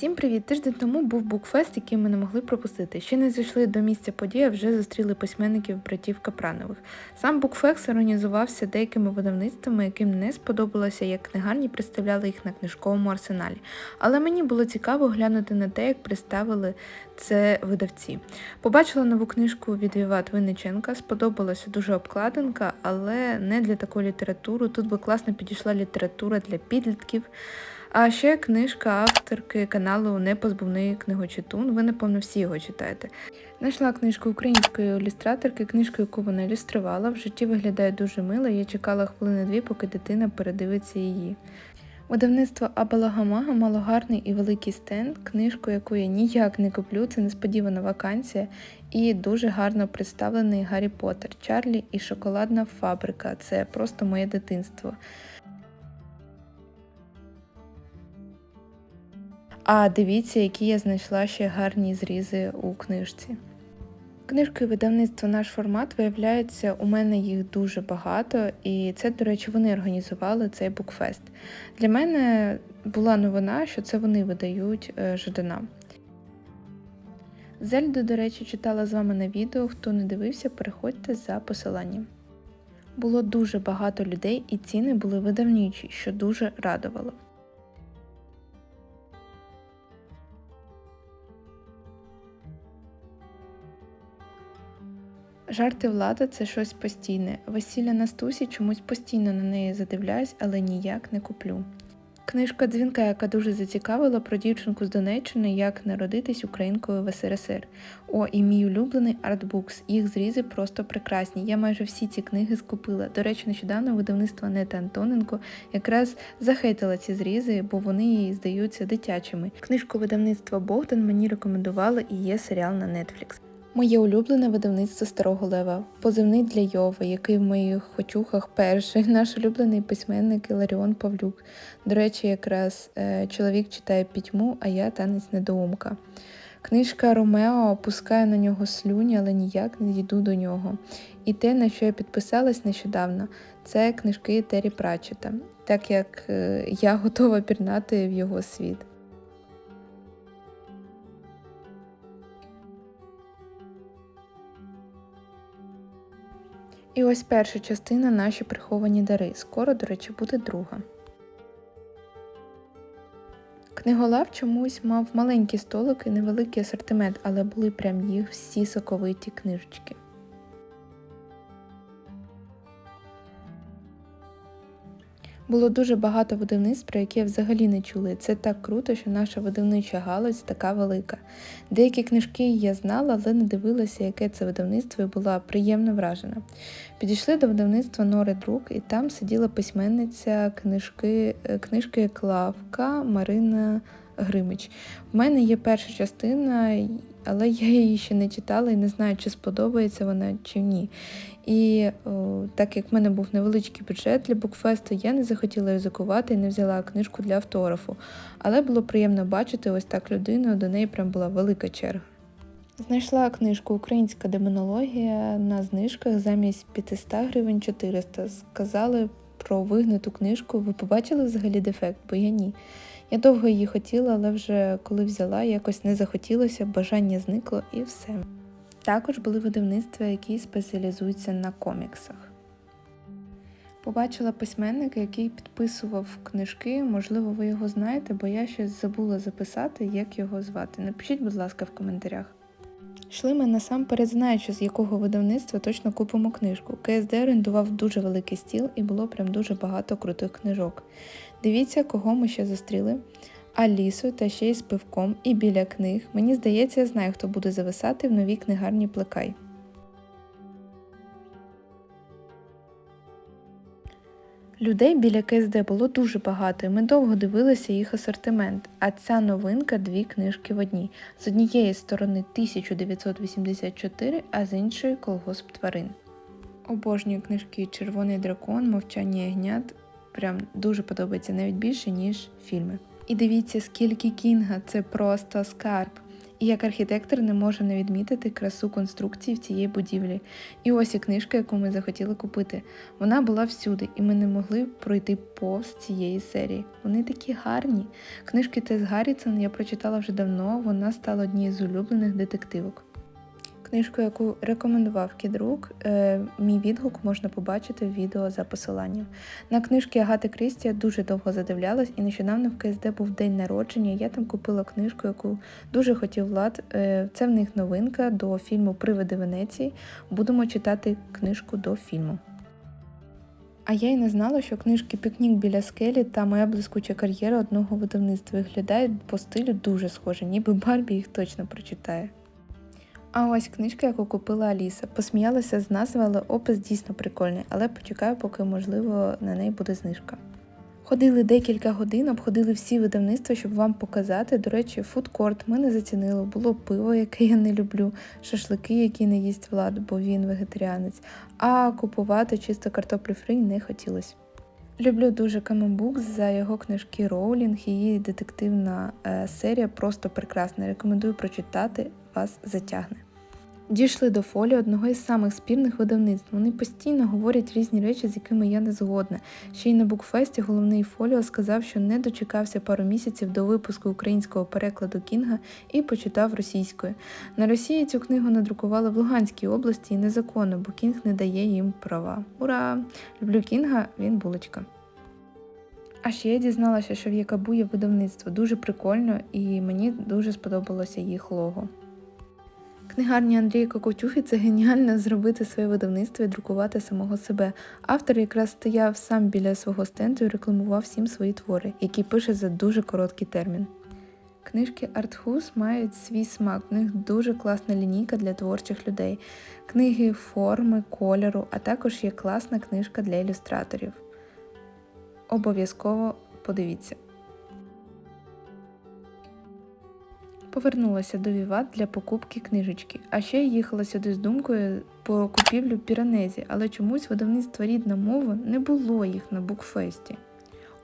Всім привіт! Тиждень тому був букфест, який ми не могли пропустити. Ще не зайшли до місця події, а вже зустріли письменників братів Капранових. Сам букфест організувався деякими видавництвами, яким не сподобалося, як книгарні представляли їх на книжковому арсеналі. Але мені було цікаво глянути на те, як представили це видавці. Побачила нову книжку від Віват Винниченка, сподобалася дуже обкладинка, але не для такої літератури. Тут би класно підійшла література для підлітків. А ще книжка авторки каналу Непозбувний книгочитун. Ви, напевно, всі його читаєте. Знайшла книжку української ілюстраторки, книжку, яку вона ілюструвала. В житті виглядає дуже мило. Я чекала хвилини дві, поки дитина передивиться її. Видавництво Абалагамага мало гарний і великий стенд, книжку, яку я ніяк не куплю, це несподівана вакансія, і дуже гарно представлений Гаррі Поттер, Чарлі і шоколадна фабрика. Це просто моє дитинство. А дивіться, які я знайшла ще гарні зрізи у книжці. Книжки видавництва наш формат виявляється, у мене їх дуже багато, і це, до речі, вони організували цей букфест. Для мене була новина, що це вони видають е, Жадана. Зельду, до речі, читала з вами на відео. Хто не дивився, переходьте за посиланням. Було дуже багато людей, і ціни були видавнічі, що дуже радувало. Жарти влада це щось постійне. Весілля Настусі чомусь постійно на неї задивляюсь, але ніяк не куплю. Книжка дзвінка, яка дуже зацікавила про дівчинку з Донеччини, як народитись українкою в СРСР. О, і мій улюблений артбукс. Їх зрізи просто прекрасні. Я майже всі ці книги скупила. До речі, нещодавно видавництво Нета Антоненко якраз захейтила ці зрізи, бо вони їй здаються дитячими. Книжку видавництва Богдан мені рекомендували і є серіал на Netflix. Моє улюблене видавництво Старого Лева, позивний для Йови, який в моїх хочухах перший, наш улюблений письменник Іларіон Павлюк. До речі, якраз е, чоловік читає пітьму, а я танець недоумка. Книжка Ромео опускає на нього слюні, але ніяк не дійду до нього. І те, на що я підписалась нещодавно, це книжки Террі Пратчета, так як е, я готова пірнати в його світ. І ось перша частина наші приховані дари. Скоро, до речі, буде друга. Книголав чомусь мав маленькі столики, невеликий асортимент, але були прям їх всі соковиті книжечки. Було дуже багато видавництв, про які я взагалі не чули. Це так круто, що наша видавнича галузь така велика. Деякі книжки я знала, але не дивилася, яке це видавництво і була приємно вражена. Підійшли до видавництва Нори Друк, і там сиділа письменниця книжки, е, книжки Клавка Марина Гримич. У мене є перша частина, але я її ще не читала і не знаю, чи сподобається вона чи ні. І о, так як в мене був невеличкий бюджет для букфесту, я не захотіла ризикувати і не взяла книжку для автографу. Але було приємно бачити ось так людину, до неї прям була велика черга. Знайшла книжку Українська демонологія на знижках замість 500 гривень 400. Сказали про вигнуту книжку. Ви побачили взагалі дефект, бо я ні. Я довго її хотіла, але вже коли взяла, якось не захотілося, бажання зникло і все. Також були видавництва, які спеціалізуються на коміксах. Побачила письменника, який підписував книжки, можливо, ви його знаєте, бо я щось забула записати, як його звати. Напишіть, будь ласка, в коментарях. Йшли ми насамперед, знаючи, з якого видавництва точно купимо книжку. КСД орендував дуже великий стіл і було прям дуже багато крутих книжок. Дивіться, кого ми ще зустріли. Алісу та ще й з пивком і біля книг. Мені здається, я знаю, хто буде зависати в новій книгарні плекай. Людей біля КСД було дуже багато, і ми довго дивилися їх асортимент, а ця новинка дві книжки в одній. З однієї сторони 1984, а з іншої колгосп тварин. Обожнюю книжки Червоний дракон, Мовчання ягнят. Прям дуже подобається навіть більше, ніж фільми. І дивіться, скільки кінга, це просто скарб. І як архітектор не можу не відмітити красу конструкції в цієї будівлі. І ось і книжка, яку ми захотіли купити. Вона була всюди, і ми не могли пройти повз цієї серії. Вони такі гарні. Книжки Тес Гаррісон я прочитала вже давно, вона стала однією з улюблених детективок. Книжку, яку рекомендував кідрук, е, мій відгук можна побачити в відео за посиланням. На книжки Агати Крісті я дуже довго задивлялась, і нещодавно в КСД був день народження. Я там купила книжку, яку дуже хотів Влад. Е, Це в них новинка до фільму Привиди Венеції. Будемо читати книжку до фільму. А я й не знала, що книжки Пікнік біля скелі та Моя блискуча кар'єра одного видавництва виглядають по стилю дуже схоже, ніби Барбі їх точно прочитає. А ось книжка, яку купила Аліса. Посміялася з назви, але опис дійсно прикольний, але почекаю, поки, можливо, на неї буде знижка. Ходили декілька годин, обходили всі видавництва, щоб вам показати. До речі, фудкорт ми не зацінили. Було пиво, яке я не люблю, шашлики, які не їсть влад, бо він вегетаріанець. А купувати чисто картоплю фрі не хотілося. Люблю дуже Каменбук за його книжки Роулінг. Її детективна е, серія просто прекрасна. Рекомендую прочитати, вас затягне. Дійшли до фолі одного із самих спірних видавництв. Вони постійно говорять різні речі, з якими я не згодна. Ще й на букфесті головний фоліо сказав, що не дочекався пару місяців до випуску українського перекладу Кінга і почитав російською. На Росії цю книгу надрукували в Луганській області і незаконно, бо Кінг не дає їм права. Ура! Люблю Кінга, він булочка. А ще я дізналася, що в Якабу є видавництво дуже прикольно, і мені дуже сподобалося їх лого. Книгарня Андрія Кокотюхи це геніально зробити своє видавництво і друкувати самого себе. Автор якраз стояв сам біля свого стенду і рекламував всім свої твори, які пише за дуже короткий термін. Книжки Артхус мають свій смак, в них дуже класна лінійка для творчих людей, книги форми, кольору, а також є класна книжка для ілюстраторів. Обов'язково подивіться. Повернулася до Віват для покупки книжечки, а ще їхала сюди з думкою про купівлю Піранезі, але чомусь видавництва рідна мова не було їх на букфесті.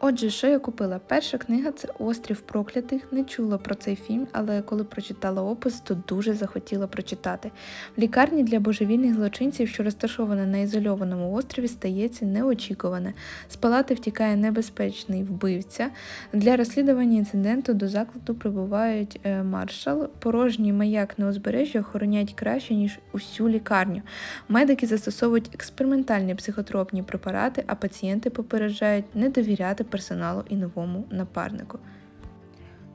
Отже, що я купила? Перша книга це Острів проклятих. Не чула про цей фільм, але коли прочитала опис, то дуже захотіла прочитати. В лікарні для божевільних злочинців, що розташована на ізольованому острові, стається неочікуване. З палати втікає небезпечний вбивця. Для розслідування інциденту до закладу прибувають е, маршал. Порожній маяк на узбережжі охоронять краще, ніж усю лікарню. Медики застосовують експериментальні психотропні препарати, а пацієнти попереджають не довіряти персоналу і новому напарнику.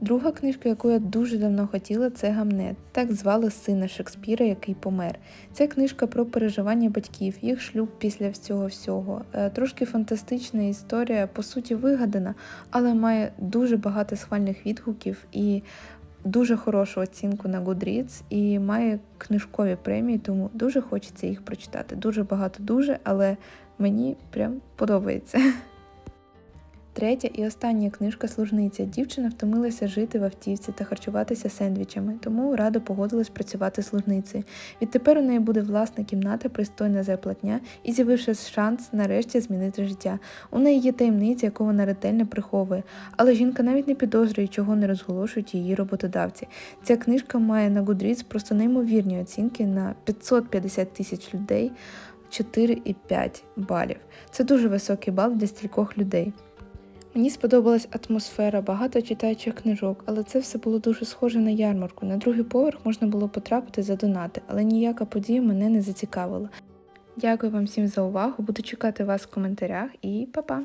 Друга книжка, яку я дуже давно хотіла, це Гамнет. Так звали сина Шекспіра, який помер. Ця книжка про переживання батьків, їх шлюб після всього всього. Е, Трошки фантастична історія, по суті, вигадана, але має дуже багато схвальних відгуків і дуже хорошу оцінку на Goodreads і має книжкові премії, тому дуже хочеться їх прочитати. Дуже багато, дуже, але мені прям подобається. Третя і остання книжка служниця. Дівчина втомилася жити в автівці та харчуватися сендвічами, тому радо погодилась працювати служницею. Відтепер у неї буде власна кімната, пристойна зарплатня і з'явився шанс нарешті змінити життя. У неї є таємниця, яку вона ретельно приховує, але жінка навіть не підозрює, чого не розголошують її роботодавці. Ця книжка має на Goodreads просто неймовірні оцінки на 550 тисяч людей. 4,5 балів. Це дуже високий бал для стількох людей. Мені сподобалась атмосфера, багато читаючих книжок, але це все було дуже схоже на ярмарку. На другий поверх можна було потрапити за донати, але ніяка подія мене не зацікавила. Дякую вам всім за увагу, буду чекати вас в коментарях і па-па!